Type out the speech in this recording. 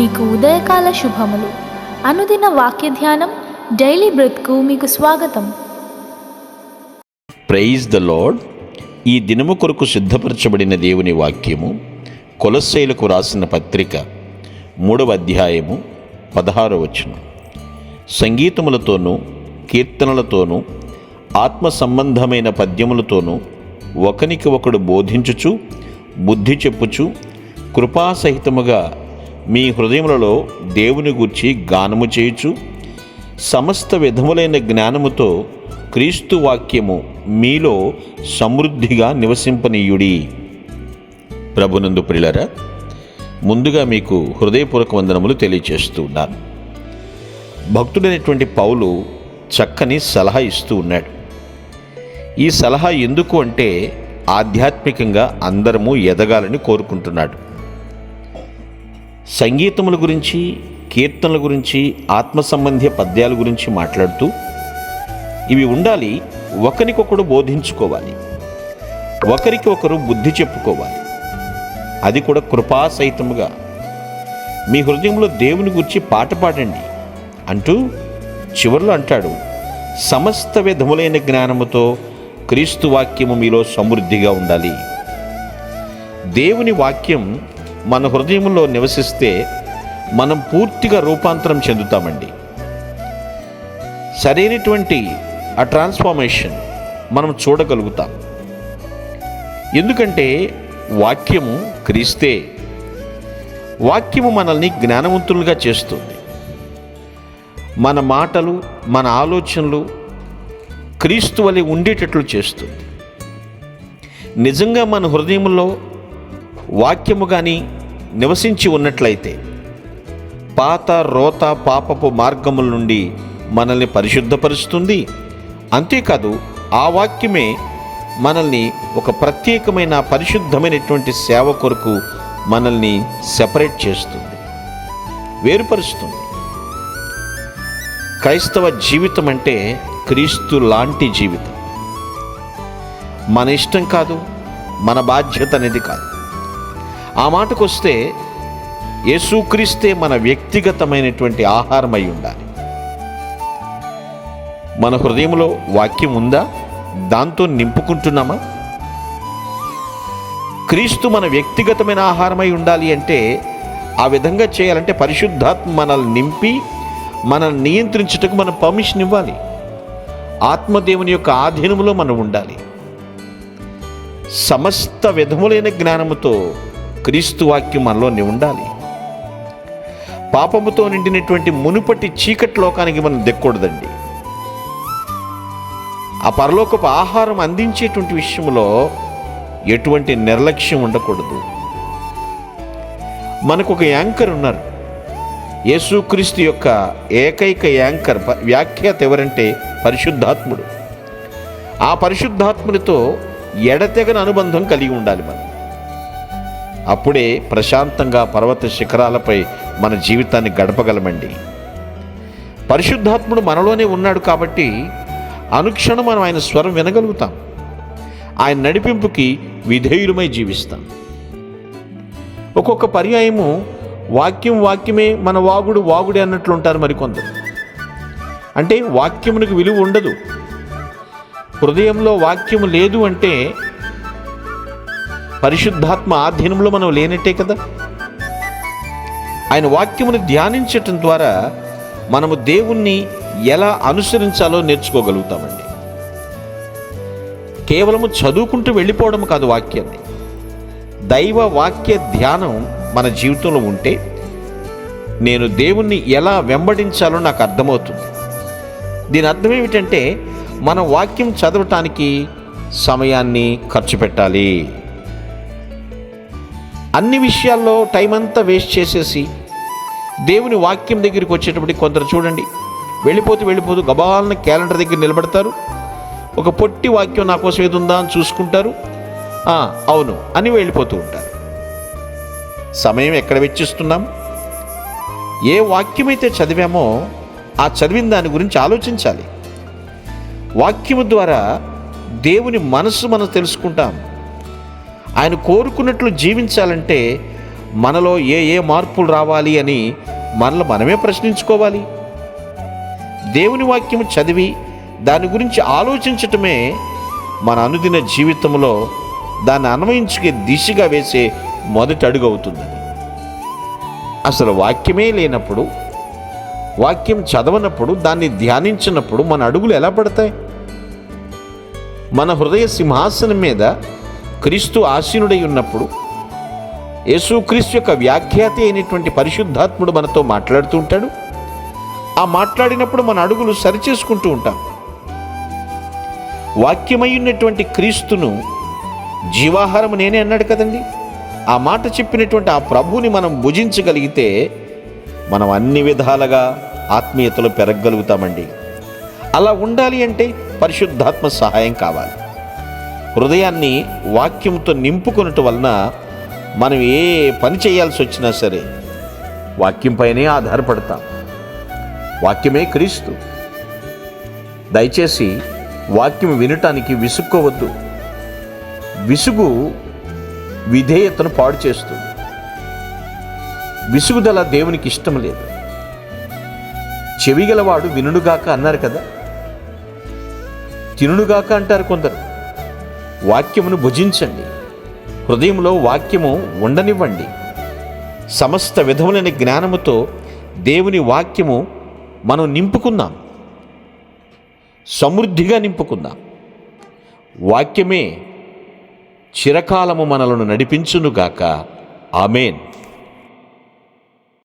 మీకు ఉదయకాల శుభములు. అనుదిన వాక్య ధ్యానం డైలీ బ్రెత్కు మీకు స్వాగతం. Praise the lord. ఈ దినము కొరకు సిద్ధపరచబడిన దేవుని వాక్యము కొలస్సైలకు రాసిన పత్రిక మూడవ అధ్యాయము పదహారవ వచనం. సంగీతములతోనూ కీర్తనలతోనూ ఆత్మ సంబంధమైన పద్యములతోనూ ఒకనికి ఒకడు బోధించుచు బుద్ధి చెప్పుచు కృపాసహితముగా మీ హృదయములలో దేవుని గూర్చి గానము చేయుచు సమస్త విధములైన జ్ఞానముతో క్రీస్తు వాక్యము మీలో సమృద్ధిగా నివసింపనీయుడి. ప్రభునందు ప్రిలరా ముందుగా మీకు హృదయపూర్వక వందనములు తెలియచేస్తూ ఉన్నాను. భక్తుడైనటువంటి పౌలు చక్కని సలహా ఇస్తూ ఉన్నాడు. ఈ సలహా ఎందుకు అంటే ఆధ్యాత్మికంగా అందరము ఎదగాలని కోరుకుంటున్నాడు. సంగీతముల గురించి కీర్తనల గురించి ఆత్మ సంబంధీయ పద్యాల గురించి మాట్లాడుతూ ఇవి ఉండాలి ఒకరికొకడు బోధించుకోవాలి. ఒకరికి ఒకరు బుద్ధి చెప్పుకోవాలి. అది కూడా కృపాసహితముగా. మీ హృదయంలో దేవుని గురించి పాట పాడండి అంటూ చివరిలో అంటాడు సమస్త విధములైన జ్ఞానముతో క్రీస్తు వాక్యము మీలో సమృద్ధిగా ఉండాలి. దేవుని వాక్యం మన హృదయంలో నివసిస్తే మనం పూర్తిగా రూపాంతరం చెందుతామండి. సరైనటువంటి ఆ ట్రాన్స్ఫార్మేషన్ మనం చూడగలుగుతాం. ఎందుకంటే వాక్యము క్రీస్తే. వాక్యము మనల్ని జ్ఞానవంతులుగా చేస్తుంది. మన మాటలు మన ఆలోచనలు క్రీస్తు వలె ఉండేటట్లు చేస్తుంది. నిజంగా మన హృదయంలో వాక్యము కానీ నివసించి ఉన్నట్లయితే పాత రోత పాపపు మార్గముల నుండి మనల్ని పరిశుద్ధపరుస్తుంది. అంతేకాదు ఆ వాక్యమే మనల్ని ఒక ప్రత్యేకమైన పరిశుద్ధమైనటువంటి సేవ కొరకు మనల్ని సెపరేట్ చేస్తుంది వేరుపరుస్తుంది. క్రైస్తవ జీవితం అంటే క్రీస్తు లాంటి జీవితం. మన ఇష్టం కాదు మన బాధ్యత అనేది కాదు. ఆ మాటకు వస్తే యేసుక్రీస్తే మన వ్యక్తిగతమైనటువంటి ఆహారం అయి ఉండాలి. మన హృదయంలో వాక్యం ఉందా? దాంతో నింపుకుంటున్నామా? క్రీస్తు మన వ్యక్తిగతమైన ఆహారమై ఉండాలి అంటే ఆ విధంగా చేయాలంటే పరిశుద్ధాత్మ మనల్ని నింపి మనల్ని నియంత్రించుటకు మనం పర్మిషన్ ఇవ్వాలి. ఆత్మదేవుని యొక్క ఆధీనంలో మనం ఉండాలి. సమస్త విధములైన జ్ఞానముతో క్రీస్తు వాక్యం మనలోనే ఉండాలి. పాపముతో నిండినటువంటి మునుపటి చీకటి లోకానికి మనం దెక్కూడదండి. ఆ పరలోకపు ఆహారం అందించేటువంటి విషయంలో ఎటువంటి నిర్లక్ష్యం ఉండకూడదు. మనకు ఒక యాంకర్ ఉన్నారు. యేసుక్రీస్తు యొక్క ఏకైక యాంకర్ ప- వ్యాఖ్యాత ఎవరంటే పరిశుద్ధాత్ముడు. ఆ పరిశుద్ధాత్మునితో ఎడతెగని అనుబంధం కలిగి ఉండాలి మనం. అప్పుడే ప్రశాంతంగా పర్వత శిఖరాలపై మన జీవితాన్ని గడపగలమండి. పరిశుద్ధాత్ముడు మనలోనే ఉన్నాడు కాబట్టి అనుక్షణం మనం ఆయన స్వరం వినగలుగుతాం. ఆయన నడిపింపుకి విధేయులమై జీవిస్తాం. ఒక్కొక్క పర్యాయము వాక్యం వాక్యమే మన వాగుడు వాగుడే అన్నట్లు ఉంటారు మరికొందరు. అంటే వాక్యమునికి విలువ ఉండదు. హృదయంలో వాక్యము లేదు అంటే పరిశుద్ధాత్మ ఆధీనంలో మనం లేనట్టే కదా? ఆయన వాక్యమును ధ్యానించటం ద్వారా మనము దేవుణ్ణి ఎలా అనుసరించాలో నేర్చుకోగలుగుతామండి. కేవలము చదువుకుంటూ వెళ్ళిపోవడం కాదు వాక్యాన్ని. దైవ వాక్య ధ్యానం మన జీవితంలో ఉంటే నేను దేవుణ్ణి ఎలా వెంబడించాలో నాకు అర్థమవుతుంది. దీని అర్థం ఏమిటంటే మన వాక్యం చదవటానికి సమయాన్ని ఖర్చు పెట్టాలి. అన్ని విషయాల్లో టైం అంతా వేస్ట్ చేసేసి దేవుని వాక్యం దగ్గరికి వచ్చేటప్పటికి కొందరు చూడండి వెళ్ళిపోతూ వెళ్ళిపోతూ గబాలన క్యాలెండర్ దగ్గర నిలబడతారు. ఒక పొట్టి వాక్యం నా కోసం ఏది ఉందా అని చూసుకుంటారు. అవును అని వెళ్ళిపోతూ ఉంటారు. సమయం ఎక్కడ వెచ్చిస్తున్నాం? ఏ వాక్యమైతే చదివామో ఆ చదివిన దాని గురించి ఆలోచించాలి. వాక్యము ద్వారా దేవుని మనస్సు మనం తెలుసుకుంటాం. ఆయన కోరుకున్నట్లు జీవించాలంటే మనలో ఏ ఏ మార్పులు రావాలి అని మనల్ని మనమే ప్రశ్నించుకోవాలి. దేవుని వాక్యం చదివి దాని గురించి ఆలోచించటమే మన అనుదిన జీవితంలో దాన్ని అన్వయించుకే దిశగా వేసే మొదటి అడుగు అవుతుంది. అసలు వాక్యమే లేనప్పుడు వాక్యం చదవనప్పుడు దాన్ని ధ్యానించినప్పుడు మన అడుగులు ఎలా పడతాయి? మన హృదయ సింహాసనం మీద క్రీస్తు ఆసీనుడై ఉన్నప్పుడు యేసుక్రీస్తు యొక్క వ్యాఖ్యాత అయినటువంటి పరిశుద్ధాత్ముడు మనతో మాట్లాడుతూ ఉంటాడు. ఆ మాట్లాడినప్పుడు మన అడుగులు సరిచేసుకుంటూ ఉంటాం. వాక్యమయ్యున్నటువంటి క్రీస్తును జీవాహారం నేనే అన్నాడు కదండి. ఆ మాట చెప్పినటువంటి ఆ ప్రభువుని మనం భుజించగలిగితే మనం అన్ని విధాలుగా ఆత్మీయతలో పెరగగలుగుతామండి. అలా ఉండాలి అంటే పరిశుద్ధాత్మ సహాయం కావాలి. హృదయాన్ని వాక్యంతో నింపుకున్నట్టు వలన మనం ఏ పని చేయాల్సి వచ్చినా సరే వాక్యంపైనే ఆధారపడతాం. వాక్యమే క్రీస్తు. దయచేసి వాక్యం వినటానికి విసుక్కోవద్దు. విసుగు విధేయతను పాడు చేస్తుంది. విసుగుదల దేవునికి ఇష్టం లేదు. చెవిగలవాడు వినుడుగాక అన్నారు కదా? తినుడుగాక అంటారు కొందరు. వాక్యమును భుజించండి. హృదయంలో వాక్యము ఉండనివ్వండి. సమస్త విధములైన జ్ఞానముతో దేవుని వాక్యము మనం నింపుకుందాం. సమృద్ధిగా నింపుకుందాం. వాక్యమే చిరకాలము మనలను నడిపించునుగాక. ఆమెన్.